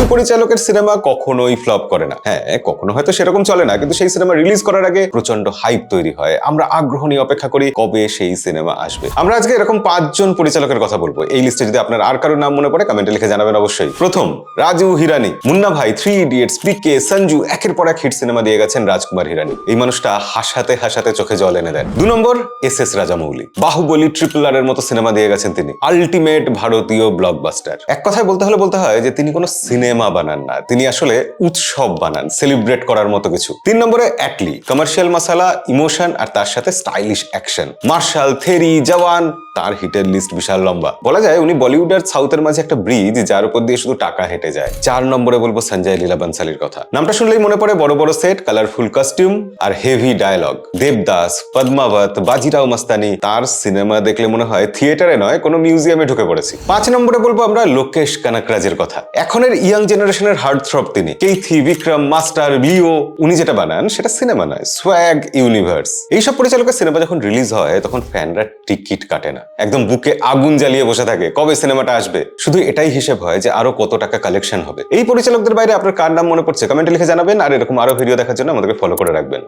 কিছু পরিচালকের সিনেমা কখনোই ফ্লপ করে না। হ্যাঁ কখনো হয়তো সেরকম চলে না, কিন্তু সেই সিনেমা রিলিজ করার আগে প্রচণ্ড হাইপ তৈরি হয়। আমরা আগ্রহ নিয়ে অপেক্ষা করি কবে সেই সিনেমা আসবে। আমরা আজকে এরকম পাঁচজন পরিচালকের কথা বলব। এই লিস্টে যদি আপনার আর কারোর নাম মনে পড়ে, কমেন্টে লিখে জানাবেন অবশ্যই। প্রথম, রাজু হিরানি। মুন্না ভাই থ্রি ইডিয়েটস পিকে সঞ্জু একের পর এক হিট সিনেমা দিয়ে গেছেন রাজকুমার হিরানি। এই মানুষটা হাসাতে হাসাতে চোখে জল এনে দেন। দু নম্বর, S S Rajamouli. Baahubali triple R এর মতো সিনেমা দিয়ে গেছেন তিনি। আলটিমেট ভারতীয় ব্লকবাস্টার এক কথায় বলতে হলে বলতে হয় যে, তিনি কোনো সিনেমা বানান না, তিনি আসলে উৎসব বানান সেলিব্রেট করার মতো কিছু। তিন নম্বরে অ্যাটলি কমার্শিয়াল মশালা ইমোশন আর তার সাথে stylish action martial Theri Jawan তার হিটের লিস্ট বিশাল লম্বা। বলা যায় উনি বলিউড আর সাউথের মাঝে একটা ব্রিজ যার উপর দিয়ে শুধু টাকা হেঁটে যায়। চার নম্বরে বলব সঞ্জয় লীলা বানসালির কথা। নামটা শুনলেই মনে পড়ে বড় বড় সেট কালারফুল কস্টিউম আর হেভি ডায়লগ দেবদাস, পদ্মাবত, বাজিরাও মাস্তানি, তার সিনেমা দেখলে মনে হয় থিয়েটারে নয়, কোনো মিউজিয়ামে ঢুকে পড়েছি। পাঁচ নম্বরে বলব আমরা লোকেশ কানাকরাজের কথা। এখনের ইয়াং জেনারেশনের হার্ড থ্রপ তিনি। কেইথি, বিক্রম, মাস্টার, লিও, উনি যেটা বানান সেটা সিনেমা নয় সোয়াগ ইউনিভার্স এইসব পরিচালকের সিনেমা যখন রিলিজ হয়, তখন ফ্যানরা টিকিট কাটে না একদম বুকে আগুন জ্বালিয়ে বসে থাকে। কবে সিনেমাটা আসবে? শুধু এটাই হিসেব হয় যে আরও কত টাকা কালেকশন হবে। এই পরিচালকদের বাইরে আপনার কার নাম মনে পড়ছে? কমেন্টে লিখে জানাবেন, আর এরকম আরও ভিডিও দেখার জন্য আমাদেরকে ফলো করে রাখবেন।